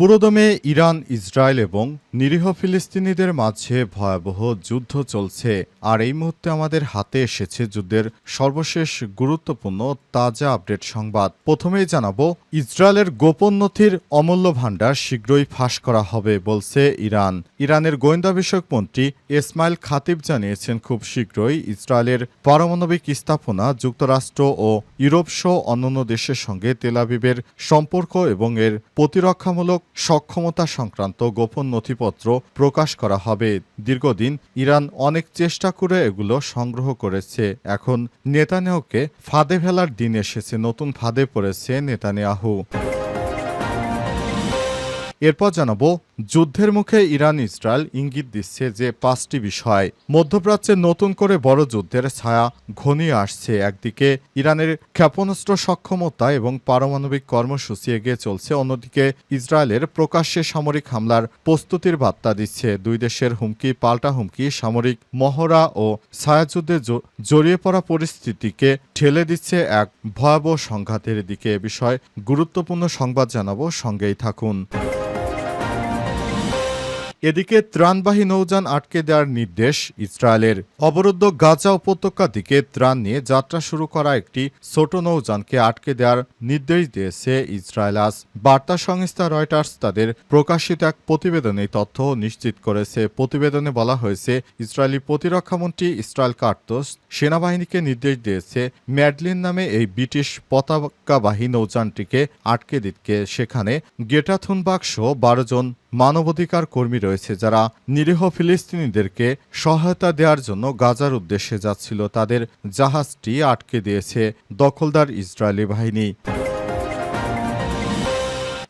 পুরোদমে Iran, Israel এবং নিরীহ ফিলিস্তিনিদের মাঝে ভয়াবহ যুদ্ধ চলছে। আর এই মুহূর্তে আমাদের হাতে এসেছে যুদ্ধের সর্বশেষ গুরুত্বপূর্ণ তাজা আপডেট সংবাদ। প্রথমেই জানাব, ইসরায়েলের গোপন নথির অমূল্য ভাণ্ডার শীঘ্রই ফাঁস করা হবে বলছে ইরান। ইরানের গোয়েন্দা বিষয়ক মন্ত্রী ইসমাইল খাতিব জানিয়েছেন, খুব শীঘ্রই ইসরায়েলের পারমাণবিক স্থাপনা, যুক্তরাষ্ট্র ও ইউরোপ সহ অন্যান্য দেশের সঙ্গে তেলাবিবের সম্পর্ক এবং এর প্রতিরক্ষামূলক সক্ষমতা সংক্রান্ত গোপন নথিপত্র প্রকাশ করা হবে। দীর্ঘদিন ইরান অনেক চেষ্টা করে এগুলো সংগ্রহ করেছে। এখন নেতানিয়াহুকে ফাঁদে ফেলার দিন এসেছে, নতুন ফাঁদে পড়েছে নেতানিয়াহু। এরপর জানাব যুদ্ধের মুখে ইরান ইসরায়েল ইঙ্গিত দিচ্ছে যে পাঁচটি বিষয়। মধ্যপ্রাচ্যে নতুন করে বড় যুদ্ধের ছায়া ঘনিয়ে আসছে। একদিকে ইরানের ক্ষেপণাস্ত্র সক্ষমতা এবং পারমাণবিক কর্মসূচি এগিয়ে চলছে। অন্যদিকে ইসরায়েলের প্রকাশ্যে সামরিক হামলার প্রস্তুতির বার্তা দিচ্ছে। দুই দেশের হুমকি, পাল্টা হুমকি, সামরিক মহড়া ও ছায়াযুদ্ধে জড়িয়ে পড়া পরিস্থিতিকে ঠেলে দিচ্ছে এক ভয়াবহ সংঘাতের দিকে। এ বিষয়ে গুরুত্বপূর্ণ সংবাদ জানাব। সঙ্গেই থাকুন। এদিকে ত্রাণবাহী নৌযান আটকে দেওয়ার নির্দেশ ইসরায়েলের। অবরুদ্ধ গাজা উপত্যকা দিকে ত্রাণ নিয়ে যাত্রা শুরু করা একটি ছোট নৌযানকে আটকে দেওয়ার নির্দেশ দিয়েছে ইসরায়েল। আজ বার্তা সংস্থা রয়টার্স তাদের প্রকাশিত এক প্রতিবেদনে তথ্য নিশ্চিত করেছে। প্রতিবেদনে বলা হয়েছে, ইসরায়েলি প্রতিরক্ষামন্ত্রী ইসরায়েল কার্তোস সেনাবাহিনীকে নির্দেশ দিয়েছে, ম্যাডলিন নামে এই ব্রিটিশ পতাকাবাহী নৌযানটিকে আটকে দিতে। সেখানে গেটাথুনবাগ সহ বারো জন মানবাধিকার কর্মী রয়েছে যারা নিরীহ ফিলিস্তিনিদেরকে সহায়তা দেওয়ার জন্য গাজার উদ্দেশ্যে যাচ্ছিল। তাদের জাহাজটি আটকে দিয়েছে দখলদার ইসরায়েলি বাহিনী।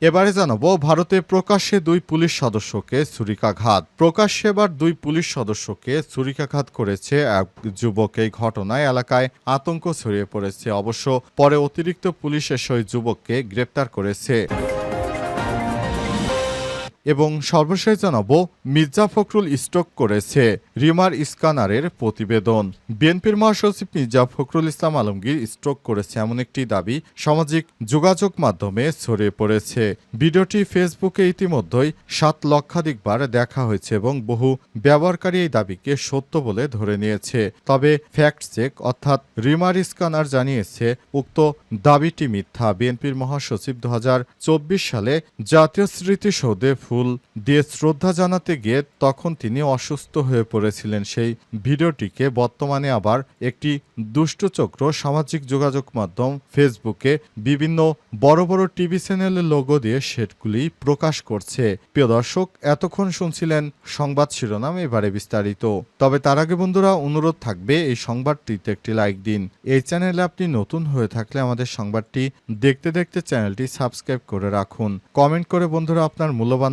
এবারে জানাব, ভারতে প্রকাশ্যে দুই পুলিশ সদস্যকে ছুরিকাঘাত। প্রকাশ্যে এবার দুই পুলিশ সদস্যকে ছুরিকাঘাত করেছে এক যুবক। এই ঘটনায় এলাকায় আতঙ্ক ছড়িয়ে পড়েছে। অবশ্য পরে অতিরিক্ত পুলিশ এসে যুবককে গ্রেপ্তার করেছে। এবং সর্বশেষ জানাব মির্জা ফখরুল স্ট্রোক করেছে রিমার ইস্কানারের প্রতিবেদন। বিএনপির মহাসচিব মির্জা ফখরুল ইসলাম আলমগীর স্ট্রোক করেছে এমন একটি দাবি সামাজিক যোগাযোগ মাধ্যমে ছড়িয়ে পড়েছে। ভিডিওটি ফেসবুকে ইতিমধ্যেই সাত লক্ষাধিকবার দেখা হয়েছে এবং বহু ব্যবহারকারী এই দাবিকে সত্য বলে ধরে নিয়েছে। তবে ফ্যাক্ট চেক অর্থাৎ রিমার ইস্কানার জানিয়েছে, উক্ত দাবিটি মিথ্যা। বিএনপির মহাসচিব দু হাজার চব্বিশ সালে জাতীয় স্মৃতিসৌধে ফুল দিয়ে শ্রদ্ধা জানাতে গিয়ে তখন তিনি অসুস্থ হয়ে পড়েছিলেন। সেই ভিডিওটিকে বর্তমানে আবার একটি দুষ্টচক্র সামাজিক যোগাযোগ মাধ্যম ফেসবুকে বিভিন্ন বড় বড় টিভি চ্যানেলের লোগো দিয়ে সেটগুলি প্রকাশ করছে। প্রিয় দর্শক, এতক্ষণ শুনছিলেন সংবাদ শিরোনাম এবারে বিস্তারিত। তবে তার আগে বন্ধুরা, অনুরোধ থাকবে এই সংবাদটিতে একটি লাইক দিন। এই চ্যানেলে আপনি নতুন হয়ে থাকলে আমাদের সংবাদটি দেখতে দেখতে চ্যানেলটি সাবস্ক্রাইব করে রাখুন। কমেন্ট করে বন্ধুরা আপনার মূল্যবান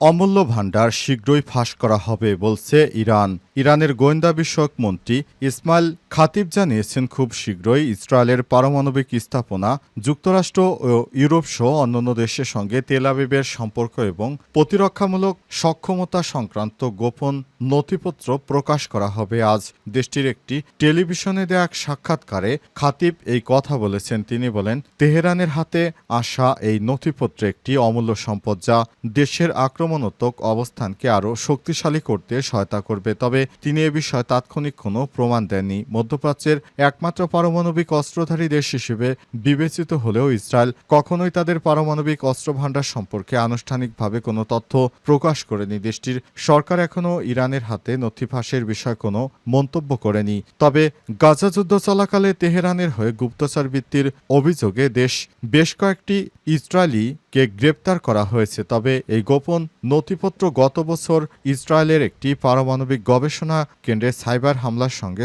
অমূল্য ভাণ্ডার শীঘ্রই ফাঁস করা হবে বলছে ইরান। ইরানের গোয়েন্দা বিষয়ক মন্ত্রী ইসমাইল খাতিব জানিয়েছেন, খুব শীঘ্রই ইসরায়েলের পারমাণবিক স্থাপনা, যুক্তরাষ্ট্র ও ইউরোপ সহ অন্যান্য দেশের সঙ্গে তেলাবিবের সম্পর্ক এবং প্রতিরক্ষামূলক সক্ষমতা সংক্রান্ত গোপন নথিপত্র প্রকাশ করা হবে। আজ দেশটির একটি টেলিভিশনে দেয়া এক সাক্ষাৎকারে খাতিব এই কথা বলেছেন। তিনি বলেন, তেহরানের হাতে আসা এই নথিপত্র একটি অমূল্য সম্পদ যা দেশের আক্রমণাত্মক অবস্থানকে আরও শক্তিশালী করতে সহায়তা করবে, তবে তিনি এ বিষয়ে তাৎক্ষণিক কোনো প্রমাণ দেননি। মধ্যপ্রাচ্যের একমাত্র পারমাণবিক অস্ত্রধারী দেশ হিসেবে বিবেচিত হলেও ইসরায়েল কখনোই তাদের পারমাণবিক অস্ত্র ভাণ্ডার সম্পর্কে আনুষ্ঠানিকভাবে কোনো তথ্য প্রকাশ করেনি। দেশটির সরকার এখনও ইরানের হাতে নথি ফাঁসের বিষয়ে কোনো মন্তব্য করেনি। তবে গাজা যুদ্ধ চলাকালে তেহরানের হয়ে গুপ্তচর বৃত্তির অভিযোগে দেশ বেশ কয়েকটি ইসরায়েলি কে গ্রেপ্তার করা হয়েছে, তবে এই গোপন নথিপত্র গত বছর ইসরায়েলের একটি পারমাণবিক গবেষণা কেন্দ্রে সাইবার হামলার সঙ্গে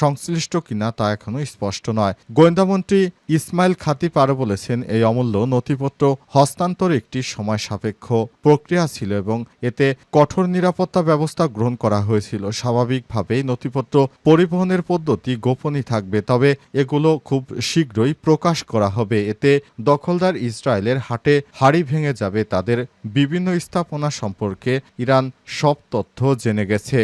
সংশ্লিষ্ট কিনা তা এখনও স্পষ্ট নয়। গোয়েন্দামন্ত্রী ইসমাইল খাতিব আরও বলেছেন, এই অমূল্য নথিপত্র হস্তান্তর একটি সময় সাপেক্ষ প্রক্রিয়া ছিল এবং এতে কঠোর নিরাপত্তা ব্যবস্থা গ্রহণ করা হয়েছিল। স্বাভাবিকভাবেই নথিপত্র পরিবহনের পদ্ধতি গোপনই থাকবে, তবে এগুলো খুব শীঘ্রই প্রকাশ করা হবে। এতে দখলদার ইসরায়েলের হাটে হাড়ি ভেঙে যাবে, তাদের বিভিন্ন স্থাপনা সম্পর্কে ইরান সব তথ্য জেনে গেছে।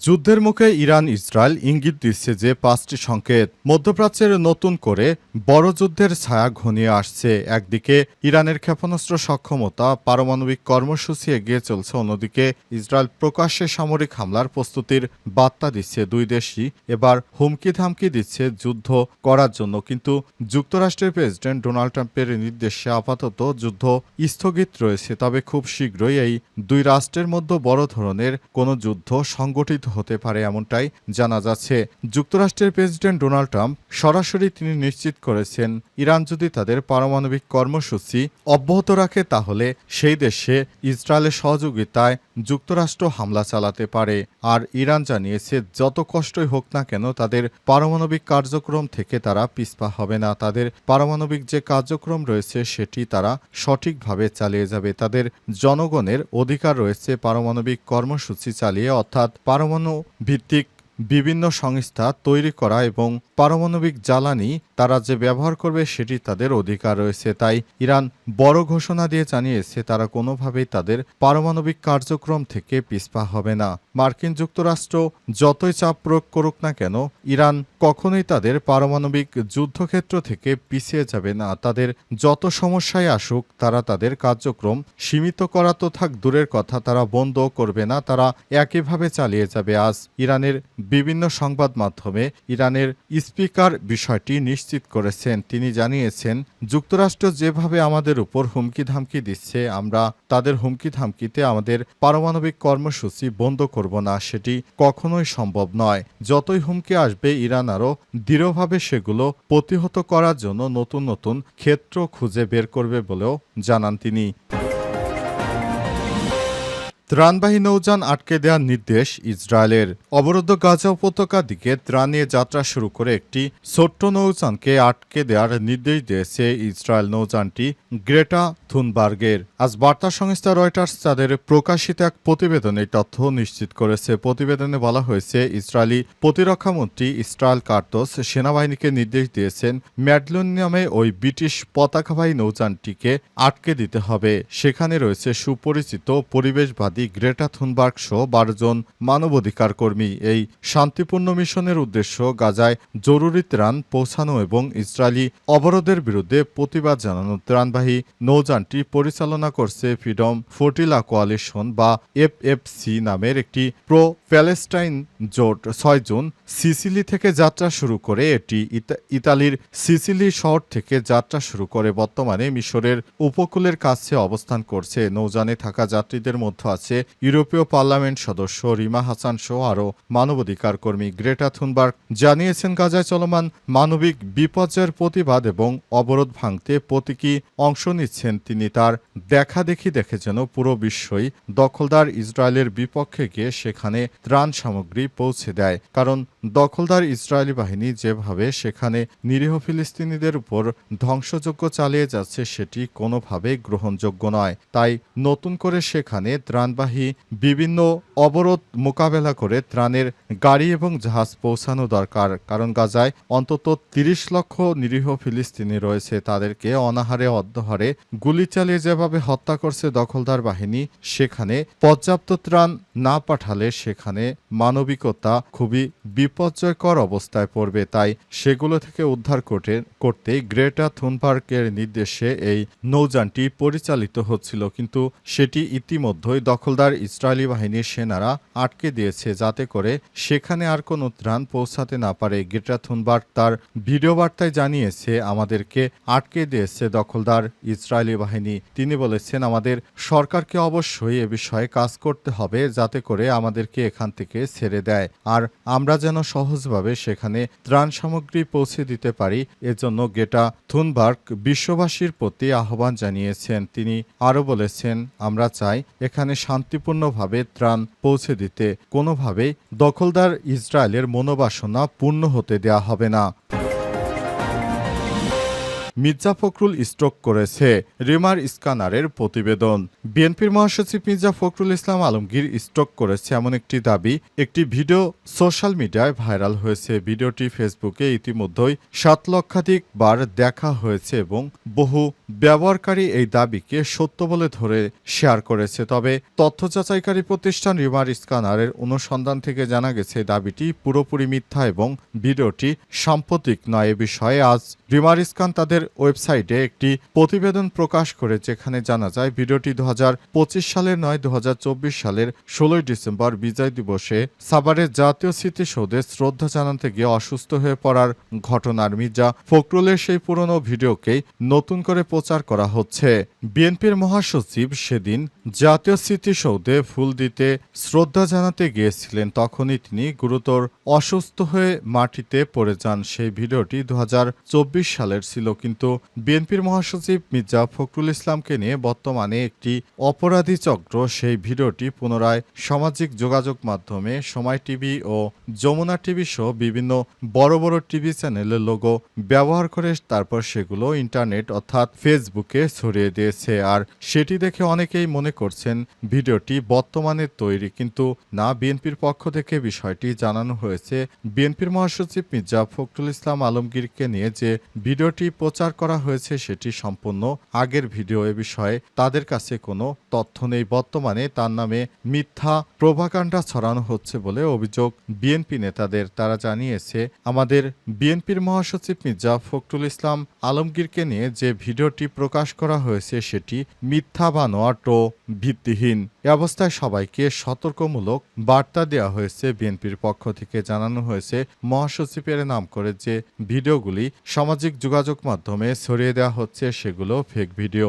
যুদ্ধের মুখে ইরান, ইসরায়েল ইঙ্গিত দিচ্ছে যে পাঁচটি সংকেত মধ্যপ্রাচ্যের নতুন করে বড় যুদ্ধের ছায়া ঘনিয়ে আসছে। একদিকে ইরানের ক্ষেপণাস্ত্র সক্ষমতা, পারমাণবিক কর্মসূচি এগিয়ে চলছে, অন্যদিকে ইসরায়েল প্রকাশ্যে সামরিক হামলার প্রস্তুতির বার্তা দিচ্ছে দুই দেশই। এবার হুমকি ধামকি দিচ্ছে যুদ্ধ করার জন্য। কিন্তু যুক্তরাষ্ট্রের প্রেসিডেন্ট ডোনাল্ড ট্রাম্পের নির্দেশে আপাতত যুদ্ধ স্থগিত রয়েছে। তবে খুব শীঘ্রই এই দুই রাষ্ট্রের মধ্যে বড় ধরনের কোনো যুদ্ধ সংগঠিত হতে পারে এমনটাই জানা যাচ্ছে। যুক্তরাষ্ট্রের প্রেসিডেন্ট ডোনাল্ড ট্রাম্প সরাসরি তিনি নিশ্চিত করেছেন, ইরান যদি তাদের পারমাণবিক কর্মসূচি অব্যাহত রাখে তাহলে সেই দেশে ইসরায়েলের সহযোগিতায় যুক্তরাষ্ট্র হামলা চালাতে পারে। আর ইরান জানিয়েছে, যত কষ্টই হোক না কেন তাদের পারমাণবিক কার্যক্রম থেকে তারা পিছপা হবে না। তাদের পারমাণবিক যে কার্যক্রম রয়েছে সেটি তারা সঠিকভাবে চালিয়ে যাবে। তাদের জনগণের অধিকার রয়েছে পারমাণবিক কর্মসূচি চালিয়ে, অর্থাৎ পারমাণু ভিত্তিক বিভিন্ন সংস্থা তৈরি করা এবং পারমাণবিক জ্বালানি তারা যে ব্যবহার করবে সেটি তাদের অধিকার রয়েছে। তাই ইরান বড় ঘোষণা দিয়ে জানিয়েছে, তারা কোনোভাবেই তাদের পারমাণবিক কার্যক্রম থেকে পিছপা হবে না। মার্কিন যুক্তরাষ্ট্র যতই চাপ প্রয়োগ করুক না কেন, ইরান কখনোই তাদের পারমাণবিক যুদ্ধক্ষেত্র থেকে পিছিয়ে যাবে না। তাদের যত সমস্যায় আসুক, তারা তাদের কার্যক্রম সীমিত করা তো থাক, দূরের কথা, তারা বন্ধ করবে না, তারা একইভাবে চালিয়ে যাবে। আজ ইরানের বিভিন্ন সংবাদ মাধ্যমে ইরানের স্পিকার বিষয়টি নিশ্চিত করেছেন। তিনি জানিয়েছেন, যুক্তরাষ্ট্র যেভাবে আমাদের উপর হুমকি ধামকি দিচ্ছে, আমরা তাদের হুমকি ধামকিতে আমাদের পারমাণবিক কর্মসূচি বন্ধ করব না, সেটি কখনোই সম্ভব নয়। যতই হুমকি আসবে, ইরান আরও দৃঢ়ভাবে সেগুলো প্রতিহত করার জন্য নতুন নতুন ক্ষেত্র খুঁজে বের করবে বলেও জানান তিনি। ত্রাণবাহী নৌযান আটকে দেওয়ার নির্দেশ ইসরায়েলের। অবরুদ্ধ গাজা উপত্যকার দিকে ত্রাণ যাত্রা শুরু করে একটি ছোট্ট নৌযানকে আটকে দেওয়ার নির্দেশ দিয়েছে ইসরায়েল নৌযানটি গ্রেটা থুনবার্গের। আজ বার্তা সংস্থা রয়টার্স তাদের প্রকাশিত এক প্রতিবেদনে তথ্য নিশ্চিত করেছে। প্রতিবেদনে বলা হয়েছে, ইসরায়েলি প্রতিরক্ষামন্ত্রী ইসরায়েল কার্তোস সেনাবাহিনীকে নির্দেশ দিয়েছেন, ম্যাডলুন নামে ওই ব্রিটিশ পতাকাবাহী নৌযানটিকে আটকে দিতে হবে। সেখানে রয়েছে সুপরিচিত পরিবেশবাদী গ্রেটা থুনবার্গ সহ বারো জন মানবাধিকার কর্মী এই শান্তিপূর্ণ মিশনের উদ্দেশ্য গাজায় জরুরি ত্রাণ পৌঁছানো এবং ইসরায়েলি অবরোধের বিরুদ্ধে প্রতিবাদ জানানো ত্রাণবাহী নৌযানটি পরিচালনা করছে ফ্রিডম ফোর্টিলা কোয়ালিশন বা এফএফসি নামের একটি প্রো প্যালেস্টাইন জোট। ছয় জুন সিসিলি থেকে যাত্রা শুরু করে এটি ইতা- ইতালির সিসিলি শহর থেকে যাত্রা শুরু করে বর্তমানে মিশরের উপকূলের কাছে অবস্থান করছে। নৌযানে থাকা যাত্রীদের মধ্যে আছে ইউরোপীয় পার্লামেন্ট সদস্য রিমা হাসান সহ আরও মানবাধিকার কর্মী গ্রেটা থুনবার্গ জানিয়েছেন, গাজায় চলমান মানবিক বিপর্যয়ের প্রতিবাদ এবং অবরোধ ভাঙতে প্রতীকী অংশ নিচ্ছেন তিনি। তার দেখা দেখি যেন পুরো বিশ্বই দখলদার ইসরায়েলের বিপক্ষে গিয়ে সেখানে ত্রাণ সামগ্রী পৌঁছে দেয়। কারণ দখলদার ইসরায়েলি বাহিনী যেভাবে সেখানে নিরীহ ফিলিস্তিনিদের উপর ধ্বংসযজ্ঞ চালিয়ে যাচ্ছে, সেটি কোনোভাবে গ্রহণযোগ্য নয়। তাই নতুন করে সেখানে ত্রাণবাহী বিভিন্ন অবরোধ মোকাবেলা করে ত্রাণের গাড়ি এবং জাহাজ পৌঁছানো দরকার। কারণ গাজায় অন্তত তিরিশ লক্ষ নিরীহ ফিলিস্তিনি রয়েছে। তাদেরকে অনাহারে, অধ্যহারে গুলি চালিয়ে যেভাবে হত্যা করছে দখলদার বাহিনী, সেখানে পর্যাপ্ত ত্রাণ না পাঠালে সেখানে মানবিকতা খুবই বিপর্যয়কর অবস্থায় পড়বে। তাই সেগুলো থেকে উদ্ধার করতে করতে গ্রেটা থুনবার্গের নির্দেশে এই নৌযানটি পরিচালিত হচ্ছিল। কিন্তু সেটি ইতিমধ্যেই দখলদার ইসরায়েলি বাহিনীর সেনারা আটকে দিয়েছে যাতে করে সেখানে আর কোনো ত্রাণ পৌঁছাতে না পারে। গ্রেটা থুনবার্গ তার ভিডিও বার্তায় জানিয়েছে, আমাদেরকে আটকে দিয়েছে দখলদার ইসরায়েলি বাহিনী। তিনি বলেছেন, আমাদের সরকারকে অবশ্যই এ বিষয়ে কাজ করতে হবে যাতে করে আমাদেরকে এখান থেকে ছেড়ে দেয়। আর আমরা যেন সহজভাবে সেখানে ত্রাণ সামগ্রী পৌঁছে দিতে পারি। এজন্য গেটা থুনবার্গ বিশ্ববাসীর প্রতি আহ্বান জানিয়েছেন। তিনি আরও বলেছেন, আমরা চাই এখানে শান্তিপূর্ণভাবে ত্রাণ পৌঁছে দিতে কোনোভাবেই দখলদার ইসরায়েলের মনোবাসনা পূর্ণ হতে দেয়া হবে না। মির্জা ফখরুল স্ট্রোক করেছে রিমার স্কানারের প্রতিবেদন। বিএনপির মহাসচিব মির্জা ফখরুল ইসলাম আলমগীর স্ট্রোক করেছে এমন একটি দাবি। একটি ভিডিও সোশ্যাল মিডিয়ায় ভাইরাল হয়েছে। ভিডিওটি ফেসবুকে ইতিমধ্যেই সাত লক্ষাধিক বার দেখা হয়েছে এবং বহু ব্যবহারকারী এই দাবিকে সত্য বলে ধরে শেয়ার করেছে। তবে তথ্য যাচাইকারী প্রতিষ্ঠান রিমার স্কানারের অনুসন্ধান থেকে জানা গেছে, দাবিটি পুরোপুরি মিথ্যা এবং ভিডিওটি সাম্প্রতিক নয়। এ বিষয়ে আজ রিমার স্কান তাদের ওয়েবসাইটে একটি প্রতিবেদন প্রকাশ করে, যেখানে জানা যায়, ভিডিওটি দু হাজার পঁচিশ সালের নয় দু সালের ষোলোই ডিসেম্বর বিজয় দিবসে সাভারের জাতীয় স্মৃতিসৌধে শ্রদ্ধা জানাতে গিয়ে অসুস্থ হয়ে পড়ার ঘটনার মির্জা ফখরুলের সেই পুরনো ভিডিওকেই নতুন করে প্রচার করা হচ্ছে। বিএনপির মহাসচিব সেদিন জাতীয় স্মৃতিসৌধে ফুল দিতে শ্রদ্ধা জানাতে গিয়েছিলেন, তখনই তিনি গুরুতর অসুস্থ হয়ে মাটিতে পড়ে যান। সেই ভিডিওটি দু সালের ছিল, কিন্তু বিএনপির মহাসচিব মির্জা ফখরুল ইসলামকে নিয়ে বর্তমানে একটি অপরাধী চক্র। সেই ভিডিওটি পুনরায় সামাজিক যোগাযোগ মাধ্যমে সময় টিভি ও যমুনা টিভি সহ বিভিন্ন বড় বড় টিভি চ্যানেলের লোগো ব্যবহার করে তারপর সেগুলো ইন্টারনেট অর্থাৎ ফেসবুকে ছড়িয়ে দিয়েছে। আর সেটি দেখে অনেকেই মনে করছেন, ভিডিওটি বর্তমানে তৈরি। কিন্তু না, বিএনপির পক্ষ থেকে বিষয়টি জানানো হয়েছে। বিএনপির মহাসচিব মির্জা ফখরুল ইসলাম আলমগীরকে নিয়ে যে ভিডিওটি প্রচার করা হয়েছে, সেটি সম্পূর্ণ আগের ভিডিও। এ বিষয়ে তাদের কাছে কোনো তথ্য নেই। বর্তমানে তার নামে মিথ্যা প্রভাকাণ্ডা ছড়ানো হচ্ছে বলে অভিযোগ বিএনপি নেতাদের। তারা জানিয়েছে, আমাদের বিএনপির মহাসচিব মির্জা ফখরুল ইসলাম আলমগীরকে নিয়ে যে ভিডিওটি প্রকাশ করা হয়েছে সেটি মিথ্যা বা নোয়াটো ভিত্তিহীন। এ অবস্থায় সবাইকে সতর্কমূলক বার্তা দেওয়া হয়েছে। বিএনপির পক্ষ থেকে জানানো হয়েছে, মহাসচিবের নাম করে যে ভিডিওগুলি সামাজিক যোগাযোগ মাধ্যমে ছড়িয়ে দেওয়া হচ্ছে, সেগুলো ফেক ভিডিও